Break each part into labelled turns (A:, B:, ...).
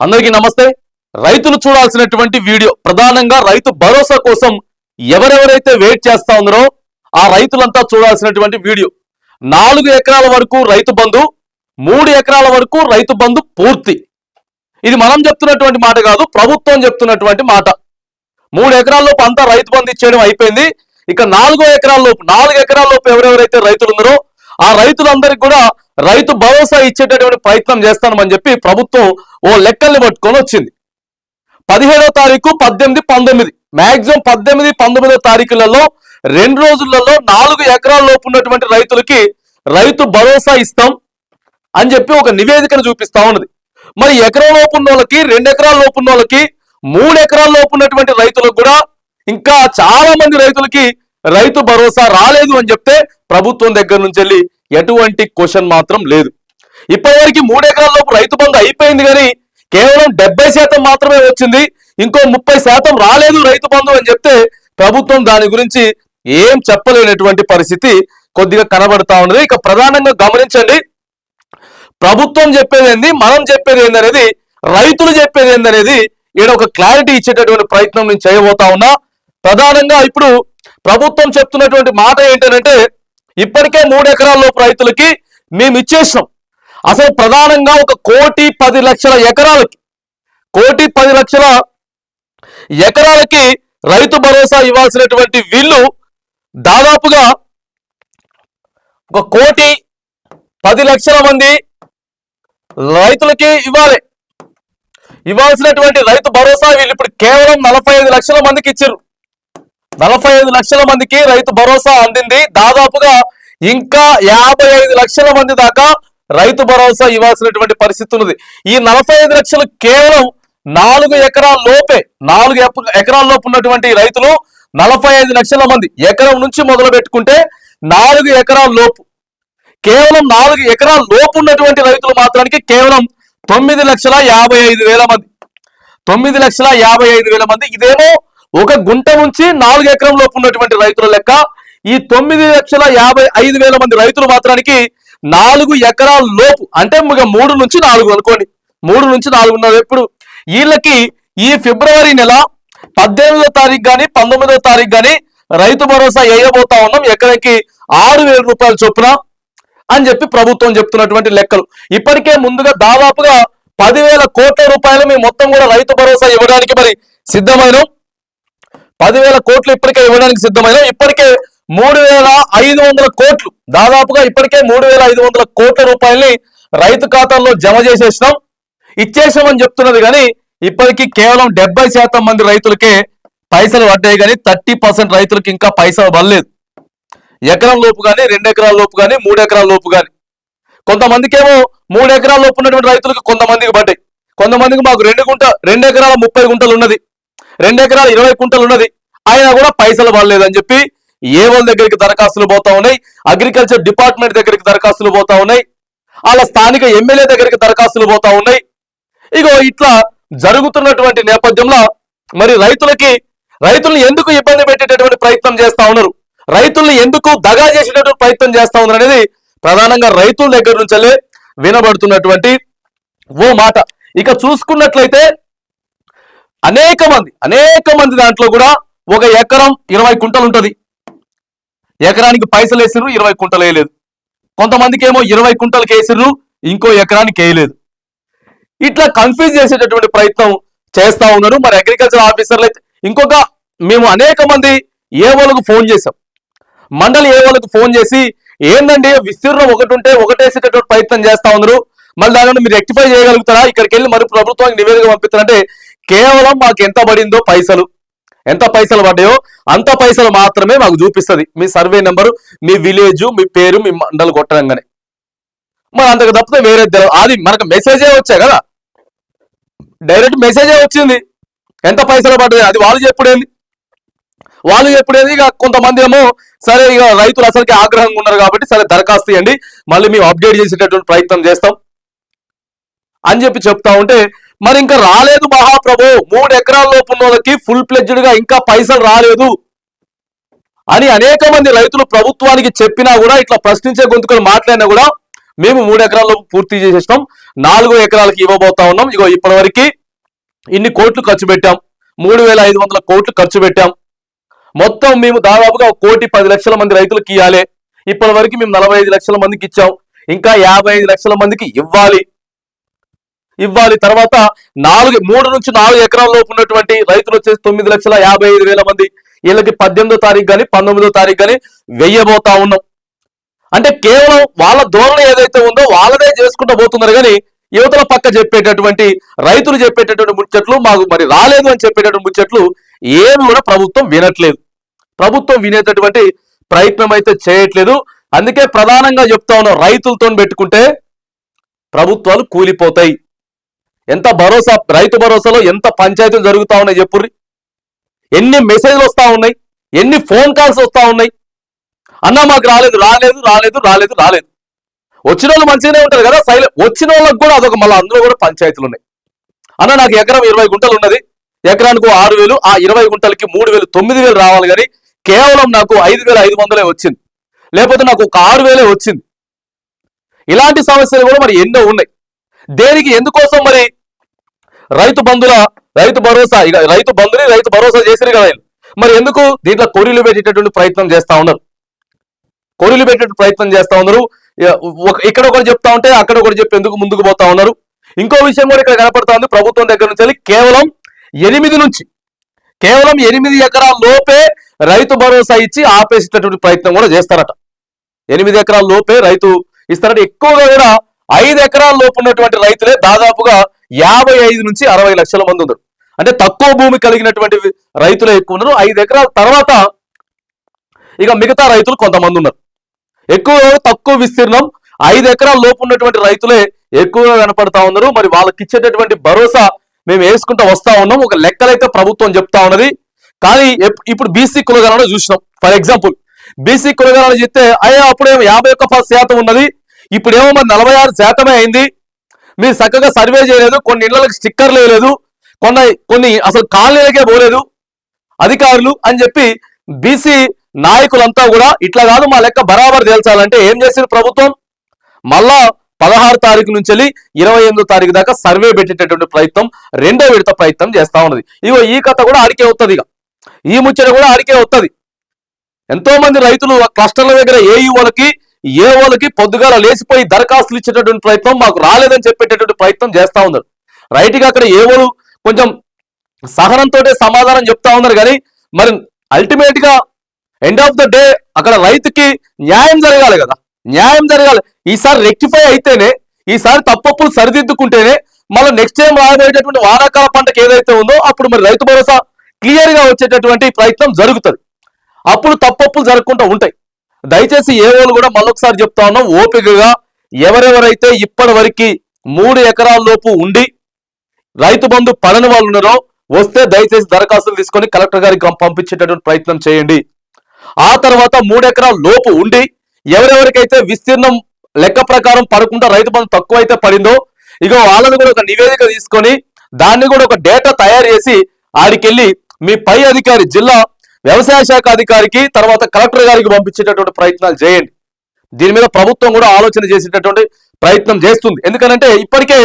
A: అందరికీ నమస్తే. రైతులు చూడాల్సినటువంటి వీడియో ప్రధానంగా రైతు భరోసా కోసం ఎవరెవరైతే వెయిట్ చేస్తా ఉన్నారో ఆ రైతులంతా చూడాల్సినటువంటి వీడియో. నాలుగు ఎకరాల వరకు రైతు బంధు మూడు ఎకరాల వరకు రైతు బంధు పూర్తి. ఇది మనం చెప్తున్నటువంటి మాట కాదు ప్రభుత్వం చెప్తున్నటువంటి మాట. మూడు ఎకరాల్లోపు అంతా రైతు బంధు ఇచ్చేయడం అయిపోయింది. ఇక నాలుగో ఎకరాల్లోపు నాలుగు ఎకరాల్లోపు ఎవరెవరైతే రైతులు ఉన్నారో ఆ రైతులందరికీ కూడా రైతు భరోసా ఇచ్చేటటువంటి ప్రయత్నం చేస్తామని చెప్పి ప్రభుత్వం ఓ లెక్కల్ని పట్టుకొని వచ్చింది. పదిహేడో తారీఖు పద్దెనిమిది పంతొమ్మిది. మాక్సిమం పద్దెనిమిది పంతొమ్మిదో తారీఖులలో రెండు రోజులలో నాలుగు ఎకరాల లోపు ఉన్నటువంటి రైతులకి రైతు భరోసా ఇస్తాం అని చెప్పి ఒక నివేదికను చూపిస్తా ఉన్నది. మరి ఎకరం లోపు ఉన్న వాళ్ళకి రెండు ఎకరాల లోపు ఉన్న వాళ్ళకి మూడు ఎకరాల లోపు ఉన్నటువంటి రైతులకు కూడా ఇంకా చాలా మంది రైతులకి రైతు భరోసా రాలేదు అని చెప్తే ప్రభుత్వం దగ్గర నుంచి వెళ్ళి ఎటువంటి క్వశ్చన్ మాత్రం లేదు. ఇప్పటివరకు మూడు లోపు రైతు బంధు అయిపోయింది కానీ కేవలం డెబ్బై శాతం మాత్రమే వచ్చింది. ఇంకో ముప్పై శాతం రాలేదు రైతు బంధు అని చెప్తే ప్రభుత్వం దాని గురించి ఏం చెప్పలేనటువంటి పరిస్థితి కొద్దిగా కనబడతా ఉన్నది. ఇక ప్రధానంగా గమనించండి ప్రభుత్వం చెప్పేది ఏంది మనం చెప్పేది ఏందనేది రైతులు చెప్పేది ఏందనేది ఈడ ఒక క్లారిటీ ఇచ్చేటటువంటి ప్రయత్నం నేను చేయబోతా ఉన్నా. ప్రధానంగా ఇప్పుడు ప్రభుత్వం చెప్తున్నటువంటి మాట ఏంటంటే ఇప్పటికే మూడు ఎకరాల రైతులకి మేము ఇచ్చేసినాం. అసలు ప్రధానంగా ఒక కోటి పది లక్షల ఎకరాలకి కోటి పది లక్షల ఎకరాలకి రైతు భరోసా ఇవ్వాల్సినటువంటి వీళ్ళు దాదాపుగా ఒక కోటి పది లక్షల మంది రైతులకి ఇవ్వాలి. ఇవ్వాల్సినటువంటి రైతు భరోసా వీళ్ళు ఇప్పుడు కేవలం నలభై ఐదు లక్షల మందికి ఇచ్చారు నలభై ఐదు లక్షల మందికి రైతు భరోసా అందింది. దాదాపుగా ఇంకా యాభై ఐదు లక్షల మంది దాకా రైతు భరోసా ఇవ్వాల్సినటువంటి పరిస్థితి ఉన్నది. ఈ నలభై ఐదు లక్షలు కేవలం నాలుగు ఎకరాల లోపే నాలుగు ఎకరాల లోపు ఉన్నటువంటి రైతులు నలభై ఐదు లక్షల మంది ఎకరం నుంచి మొదలు పెట్టుకుంటే నాలుగు ఎకరాల లోపు కేవలం నాలుగు ఎకరాల లోపు ఉన్నటువంటి రైతులు మాత్రానికి కేవలం తొమ్మిది లక్షల యాభై ఐదు వేల మంది తొమ్మిది లక్షల యాభై ఐదు వేల మంది. ఇదేమో ఒక గుంట నుంచి నాలుగు ఎకరం లోపు ఉన్నటువంటి రైతుల లెక్క ఈ తొమ్మిది లక్షల యాభై ఐదు వేల మంది రైతులు మాత్రానికి నాలుగు ఎకరాల లోపు అంటే ఇక మూడు నుంచి నాలుగు అనుకోండి. మూడు నుంచి నాలుగున్నర ఎప్పుడు. వీళ్ళకి ఈ ఫిబ్రవరి నెల పద్దెనిమిదో తారీఖు కానీ పంతొమ్మిదో తారీఖు కానీ రైతు భరోసా వేయబోతా ఉన్నాం. ఎకరానికి ఆరు వేల రూపాయల చొప్పున అని చెప్పి ప్రభుత్వం చెప్తున్నటువంటి లెక్కలు. ఇప్పటికే ముందుగా దాదాపుగా పదివేల కోట్ల రూపాయలు మేము మొత్తం కూడా రైతు భరోసా ఇవ్వడానికి మరి సిద్ధమైన. పదివేల కోట్లు ఇప్పటికే ఇవ్వడానికి సిద్ధమైన ఇప్పటికే మూడు వేల ఐదు వందల కోట్లు. దాదాపుగా ఇప్పటికే మూడు వేల ఐదు వందల కోట్ల రూపాయల్ని రైతు ఖాతాల్లో జమ చేసేసినాం. ఇచ్చేసామని చెప్తున్నది కానీ ఇప్పటికీ కేవలం డెబ్బై శాతం మంది రైతులకే పైసలు పడ్డాయి కానీ థర్టీ పర్సెంట్ రైతులకు ఇంకా పైసలు పడలేదు. ఎకరం లోపు కానీ రెండు ఎకరాల లోపు కానీ మూడు ఎకరాల లోపు కానీ. కొంతమందికేమో మూడు ఎకరాల లోపు ఉన్నటువంటి రైతులకు కొంతమందికి పడ్డాయి. కొంతమందికి మాకు రెండు గుంట రెండు ఎకరాల ముప్పై గుంటలు ఉన్నది. రెండు ఎకరాల ఇరవై కుంటలు ఉన్నది. అయినా కూడా పైసలు పడలేదు చెప్పి ఏ వాళ్ళ దగ్గరికి దరఖాస్తులు పోతా ఉన్నాయి. అగ్రికల్చర్ డిపార్ట్మెంట్ దగ్గరికి దరఖాస్తులు పోతా ఉన్నాయి. వాళ్ళ స్థానిక ఎమ్మెల్యే దగ్గరికి దరఖాస్తులు పోతా ఉన్నాయి. ఇగో ఇట్లా జరుగుతున్నటువంటి నేపథ్యంలో మరి రైతులకి రైతుల్ని ఎందుకు ఇబ్బంది పెట్టేటటువంటి ప్రయత్నం చేస్తా ఉన్నారు? రైతుల్ని ఎందుకు దగా చేసేటటువంటి ప్రయత్నం చేస్తా ఉన్నారు అనేది ప్రధానంగా రైతుల దగ్గర నుంచే వినబడుతున్నటువంటి ఓ మాట. ఇక చూసుకున్నట్లయితే అనేక మంది అనేక మంది దాంట్లో కూడా ఒక ఎకరం ఇరవై కుంటలు ఉంటుంది. ఎకరానికి పైసలు వేసిర్రు ఇరవై కుంటలు వేయలేదు. కొంతమందికి ఏమో ఇరవై కుంటలకు వేసిర్రు ఇంకో ఎకరానికి వేయలేదు. ఇట్లా కన్ఫ్యూజ్ చేసేటటువంటి ప్రయత్నం చేస్తా ఉన్నారు. మరి అగ్రికల్చర్ ఆఫీసర్లు అయితే ఇంకొక మేము అనేక మంది ఏ వాళ్ళకు ఫోన్ చేసాం మండలి ఏ వాళ్ళకు ఫోన్ చేసి ఏందండి విస్తీర్ణం ఒకటి ఉంటే ఒకటేసేటటువంటి ప్రయత్నం చేస్తా ఉన్నారు. మళ్ళీ దానిని మీరు రెక్టిఫై చేయగలుగుతారా? ఇక్కడికి వెళ్ళి మరి ప్రభుత్వానికి నివేదిక పంపిస్తారంటే కేవలం మాకు ఎంత పడిందో పైసలు. ఎంత పైసలు పడ్డాయో అంత పైసలు మాత్రమే మాకు చూపిస్తుంది. మీ సర్వే నెంబరు మీ విలేజ్ మీ పేరు మీ మండలు కొట్టడంగానే. మరి అంతకు తప్పితే వేరే తెలవదు. అది మనకు మెసేజే వచ్చాయి కదా. డైరెక్ట్ మెసేజే వచ్చింది. ఎంత పైసలు పడ్డది అది వాళ్ళు చెప్పుడేంది? వాళ్ళు చెప్పుడేది? ఇక కొంతమంది ఏమో సరే ఇక రైతులు అసలుకి ఆగ్రహంగా ఉన్నారు కాబట్టి సరే దరఖాస్తు ఇవ్వండి మళ్ళీ మేము అప్డేట్ చేసేటటువంటి ప్రయత్నం చేస్తాం. అని చెప్పి చెప్తా ఉంటే మరి ఇంకా రాలేదు మహాప్రభు. మూడు ఎకరాల లోపు వాళ్ళకి ఫుల్ ప్లెడ్జ్డ్గా ఇంకా పైసలు రాలేదు అని అనేక మంది రైతులు ప్రభుత్వానికి చెప్పినా కూడా ఇట్లా ప్రశ్నించే గొంతుకొని మాట్లాడినా కూడా మేము మూడు ఎకరాల్లో పూర్తి చేసేసినాం. నాలుగు ఎకరాలకి ఇవ్వబోతా ఉన్నాం. ఇగో ఇప్పటివరకు ఇన్ని కోట్లు ఖర్చు పెట్టాం. మూడు వేల ఐదు వందల కోట్లు ఖర్చు పెట్టాం. మొత్తం మేము దాదాపుగా ఒక కోటి పది లక్షల మంది రైతులకు ఇవ్వాలి ఇప్పటి వరకు మేము నలభై ఐదు లక్షల మందికి ఇచ్చాం. ఇంకా యాభై ఐదు లక్షల మందికి ఇవ్వాలి. ఇవ్వాలి. తర్వాత నాలుగు మూడు నుంచి నాలుగు ఎకరాల లోపు ఉన్నటువంటి రైతులు వచ్చేసి తొమ్మిది లక్షల యాభై ఐదు వేల మంది. వీళ్ళకి పద్దెనిమిదో తారీఖు కానీ పంతొమ్మిదో తారీఖు కానీ వెయ్యబోతా ఉన్నాం. అంటే కేవలం వాళ్ళ ధోరణి ఏదైతే ఉందో వాళ్ళదే చేసుకుంటూ పోతున్నారు కానీ యువతల పక్క చెప్పేటటువంటి రైతులు చెప్పేటటువంటి ముచ్చట్లు మాకు మరి రాలేదు అని చెప్పేటటువంటి ముచ్చట్లు ఏమి కూడా ప్రభుత్వం వినట్లేదు. ప్రభుత్వం వినేటటువంటి ప్రయత్నం అయితే చేయట్లేదు. అందుకే ప్రధానంగా చెప్తా ఉన్నాం రైతులతో పెట్టుకుంటే ప్రభుత్వాలు కూలిపోతాయి. ఎంత భరోసా రైతు భరోసాలో ఎంత పంచాయతీలు జరుగుతా ఉన్నాయి చెప్పుర్రి? ఎన్ని మెసేజ్లు వస్తూ ఉన్నాయి? ఎన్ని ఫోన్ కాల్స్ వస్తూ ఉన్నాయి? అన్న మాకు రాలేదు రాలేదు రాలేదు రాలేదు రాలేదు. వచ్చిన వాళ్ళు మంచిగానే ఉంటారు కదా సైలెంట్ వచ్చిన వాళ్ళకి కూడా అదొక మళ్ళీ అందులో కూడా పంచాయతీలు ఉన్నాయి. అన్న నాకు ఎకరం ఇరవై గుంటలు ఉన్నది. ఎకరానికి ఆరు వేలు ఆ ఇరవై గుంటలకి మూడు వేలు తొమ్మిది వేలు రావాలి కానీ కేవలం నాకు ఐదు వేల ఐదు వందలే వచ్చింది. లేకపోతే నాకు ఒక ఆరు వేలే వచ్చింది. ఇలాంటి సమస్యలు కూడా మరి ఎన్నో ఉన్నాయి. దేనికి ఎందుకోసం మరి రైతు బంధుల రైతు భరోసా ఇక రైతు బంధుని రైతు భరోసా చేసిరు కదా మరి ఎందుకు దీంట్లో కొరీలు పెట్టేటటువంటి ప్రయత్నం చేస్తా ఉన్నారు? కొరీలు పెట్టే ప్రయత్నం చేస్తా ఉన్నారు. ఒక- ఇక్కడ ఒకటి చెప్తా ఉంటే అక్కడ ఒకటి చెప్పి ఎందుకు ముందుకు పోతా ఉన్నారు? ఇంకో విషయం కూడా ఇక్కడ కనపడతా ఉంది. ప్రభుత్వం దగ్గర నుంచి కేవలం ఎనిమిది నుంచి కేవలం ఎనిమిది ఎకరాల లోపే రైతు భరోసా ఇచ్చి ఆపేసేటటువంటి ప్రయత్నం కూడా చేస్తారట. ఎనిమిది ఎకరాల లోపే రైతు ఇస్తారట. ఎక్కువగా కూడా ఐదు ఎకరాల లోపు ఉన్నటువంటి రైతులే దాదాపుగా యాభై ఐదు నుంచి అరవై లక్షల మంది ఉన్నారు. అంటే తక్కువ భూమి కలిగినటువంటి రైతులే ఎక్కువ ఉన్నారు. ఐదు ఎకరాల తర్వాత ఇక మిగతా రైతులు కొంతమంది ఉన్నారు. ఎక్కువ తక్కువ విస్తీర్ణం ఐదు ఎకరాల లోపు ఉన్నటువంటి రైతులే ఎక్కువగా కనపడతా ఉన్నారు. మరి వాళ్ళకి ఇచ్చేటటువంటి భరోసా మేము వేసుకుంటూ వస్తా ఉన్నాం. ఒక లెక్కలైతే ప్రభుత్వం చెప్తా ఉన్నది. కానీ ఇప్పుడు బీసీ కులగణన చూసినాం. ఫర్ ఎగ్జాంపుల్ బీసీ కులగణన చెప్తే అయ్యా అప్పుడేమో యాభై ఒక్క శాతం ఉన్నది. ఇప్పుడేమో మరి నలభై ఆరు శాతమే అయింది. మీరు చక్కగా సర్వే చేయలేదు కొన్ని ఇళ్ళకు స్టిక్కర్లు వేయలేదు కొన్ని కొన్ని అసలు కాలనీలకే పోలేదు అధికారులు అని చెప్పి బీసీ నాయకులంతా కూడా ఇట్లా కాదు మా లెక్క బరాబర్ తేల్చాలంటే ఏం చేసింది ప్రభుత్వం? మళ్ళా పదహారు తారీఖు నుంచి వెళ్ళి ఇరవై ఎనిమిదో తారీఖు దాకా సర్వే పెట్టేటటువంటి ప్రయత్నం రెండో విడత ప్రయత్నం చేస్తా ఉన్నది. ఇగో ఈ కథ కూడా ఆడికే వస్తుంది ఇక ఈ ముచ్చట కూడా ఆడికే వస్తుంది ఎంతో మంది రైతులు క్లస్టర్ల దగ్గర ఏ యువలకి ఏ వాళ్ళకి పొద్దుగాల లేచిపోయి దరఖాస్తులు ఇచ్చేటటువంటి ప్రయత్నం మాకు రాలేదని చెప్పేటటువంటి ప్రయత్నం చేస్తా ఉన్నారు. రైట్గా అక్కడ ఏ వాళ్ళు కొంచెం సహనంతో సమాధానం చెప్తా ఉన్నారు కానీ మరి అల్టిమేట్గా ఎండ్ ఆఫ్ ద డే అక్కడ రైతుకి న్యాయం జరగాలి కదా. న్యాయం జరగాలి. ఈసారి రెక్టిఫై అయితేనే ఈసారి తప్పప్పులు సరిదిద్దుకుంటేనే మళ్ళీ నెక్స్ట్ టైం రాబోయేటటువంటి వానాకాల పంటకి ఏదైతే ఉందో అప్పుడు మరి రైతు భరోసా క్లియర్గా వచ్చేటటువంటి ప్రయత్నం జరుగుతుంది. అప్పుడు తప్పప్పులు జరగకుండా ఉంటాయి. దయచేసి ఏవోలు కూడా మళ్ళొకసారి చెప్తా ఉన్నాం. ఓపికగా ఎవరెవరైతే ఇప్పటి వరకు మూడు ఎకరాల లోపు ఉండి రైతు బంధు పడని వాళ్ళు ఉన్నారో వస్తే దయచేసి దరఖాస్తులు తీసుకొని కలెక్టర్ గారికి పంపించేటటువంటి ప్రయత్నం చేయండి. ఆ తర్వాత మూడు ఎకరాల లోపు ఉండి ఎవరెవరికైతే విస్తీర్ణం లెక్క ప్రకారం పడకుండా రైతు బంధు తక్కువ అయితే పడిందో ఇక వాళ్ళని కూడా ఒక నివేదిక తీసుకొని దాన్ని కూడా ఒక డేటా తయారు చేసి ఆడికెళ్ళి మీ పై అధికారి జిల్లా వ్యవసాయ శాఖ అధికారికి తర్వాత కలెక్టర్ గారికి పంపించేటటువంటి ప్రయత్నాలు చేయండి. దీని మీద ప్రభుత్వం కూడా ఆలోచన చేసేటటువంటి ప్రయత్నం చేస్తుంది. ఎందుకనంటే ఇప్పటికే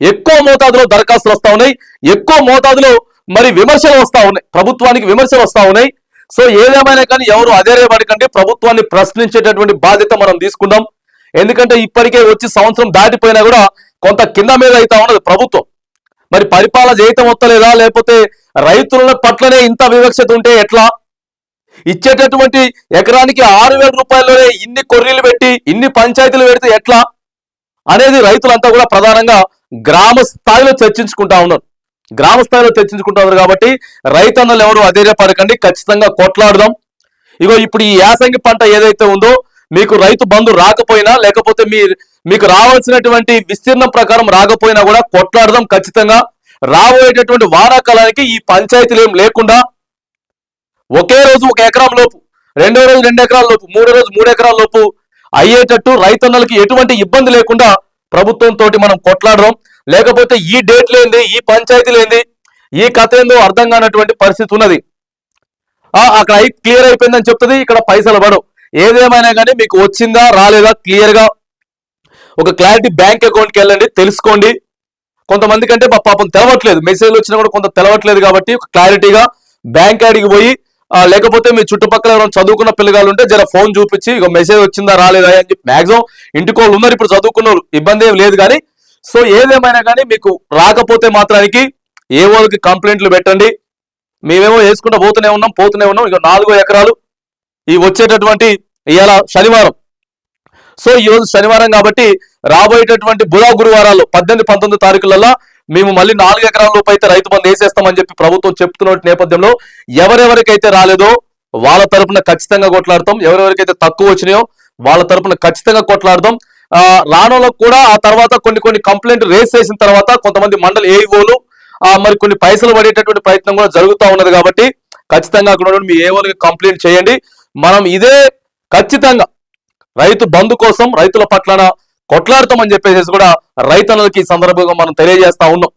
A: ఎక్కువ మోతాదులో దరఖాస్తులు వస్తూ ఉన్నాయి. ఎక్కువ మోతాదులో మరి విమర్శలు వస్తూ ఉన్నాయి. ప్రభుత్వానికి విమర్శలు వస్తూ ఉన్నాయి. సో ఏదేమైనా కానీ ఎవరు అదేరేపడకండి ప్రభుత్వాన్ని ప్రశ్నించేటటువంటి బాధ్యత మనం తీసుకుందాం. ఎందుకంటే ఇప్పటికే వచ్చి సంవత్సరం దాటిపోయినా కూడా కొంత కింద మీద అవుతా ఉన్నది ప్రభుత్వం. మరి పరిపాలన చేయటం వస్తలేదా లేకపోతే రైతుల పట్లనే ఇంత వివక్షత ఉంటే ఎట్లా? ఇచ్చేటటువంటి ఎకరానికి ఆరు వేల రూపాయల్లోనే ఇన్ని కొర్రీలు పెట్టి ఇన్ని పంచాయతీలు పెడితే ఎట్లా? అనేది రైతులంతా కూడా ప్రధానంగా గ్రామ స్థాయిలో చర్చించుకుంటా ఉన్నారు. గ్రామ స్థాయిలో చర్చించుకుంటా ఉన్నారు కాబట్టి రైతన్నలు ఎవరు అధైర్యపడకండి ఖచ్చితంగా కొట్లాడదాం. ఇగో ఇప్పుడు ఈ యాసంగి పంట ఏదైతే ఉందో మీకు రైతు బంధు రాకపోయినా లేకపోతే మీ మీకు రావాల్సినటువంటి విస్తీర్ణం ప్రకారం రాకపోయినా కూడా కొట్లాడదాం ఖచ్చితంగా. రాబోయేటటువంటి వానాకాలానికి ఈ పంచాయతీలు ఏం లేకుండా ఒకే రోజు ఒక ఎకరం లోపు రెండో రోజు రెండు ఎకరాల లోపు మూడో రోజు మూడు ఎకరాల లోపు అయ్యేటట్టు రైతన్నలకి ఎటువంటి ఇబ్బంది లేకుండా ప్రభుత్వం తోటి మనం కొట్లాడడం లేకపోతే ఈ డేట్ లేంది ఈ పంచాయతీ లేంది ఈ కథ ఏందో అర్థం కానటువంటి పరిస్థితి ఉన్నది. అక్కడ క్లియర్ అయిపోయిందని చెప్తుంది ఇక్కడ పైసలు పడవు. ఏదేమైనా కానీ మీకు వచ్చిందా రాలేదా క్లియర్గా ఒక క్లారిటీ బ్యాంక్ అకౌంట్కి వెళ్ళండి తెలుసుకోండి. కొంతమంది కంటే మా పాపం తెలవట్లేదు. మెసేజ్లు వచ్చినా కూడా కొంత తెలవట్లేదు కాబట్టి ఒక క్లారిటీగా బ్యాంక్ యాడికి పోయి లేకపోతే మీ చుట్టుపక్కల ఎవరైనా చదువుకున్న పిల్లగాళ్ళు ఉంటే జర ఫోన్ చూపించి ఇక మెసేజ్ వచ్చిందా రాలేదా? అని చెప్పి మాక్సిమం ఇంటికి వాళ్ళు ఉన్నారు. ఇప్పుడు చదువుకున్న ఇబ్బంది ఏం లేదు కానీ సో ఏదేమైనా కానీ మీకు రాకపోతే మాత్రానికి ఏ వాళ్ళకి కంప్లైంట్లు పెట్టండి. మేమేమో వేసుకుంటూ పోతూనే ఉన్నాం పోతూనే ఉన్నాం. ఇక నాలుగో ఎకరాలు ఈ వచ్చేటటువంటి ఇవాళ శనివారం. సో ఈ రోజు శనివారం కాబట్టి రాబోయేటటువంటి బుధ గురువారాలు పద్దెనిమిది పంతొమ్మిది తారీఖులలో మేము మళ్ళీ నాలుగు ఎకరాల లోపు అయితే రైతు బంధు వేసేస్తామని చెప్పి ప్రభుత్వం చెప్తున్న నేపథ్యంలో ఎవరెవరికైతే రాలేదో వాళ్ళ తరపున ఖచ్చితంగా కొట్లాడతాం. ఎవరెవరికైతే తక్కువ వచ్చినాయో వాళ్ళ తరపున ఖచ్చితంగా కొట్లాడదాం ఆ, కూడా ఆ తర్వాత కొన్ని కొన్ని కంప్లైంట్ రేస్ చేసిన తర్వాత కొంతమంది మండలి ఏఈఓలు మరి కొన్ని పైసలు పడేటటువంటి ప్రయత్నం కూడా జరుగుతూ ఉన్నది కాబట్టి ఖచ్చితంగా అక్కడ మీ ఏఓలకి కంప్లైంట్ చేయండి. మనం ఇదే ఖచ్చితంగా రైతు బంధు కోసం రైతుల పట్లన కొట్లాడతామని చెప్పేసి కూడా రైతన్నలకి ఈ సందర్భంగా మనం తెలియజేస్తా ఉన్నాం.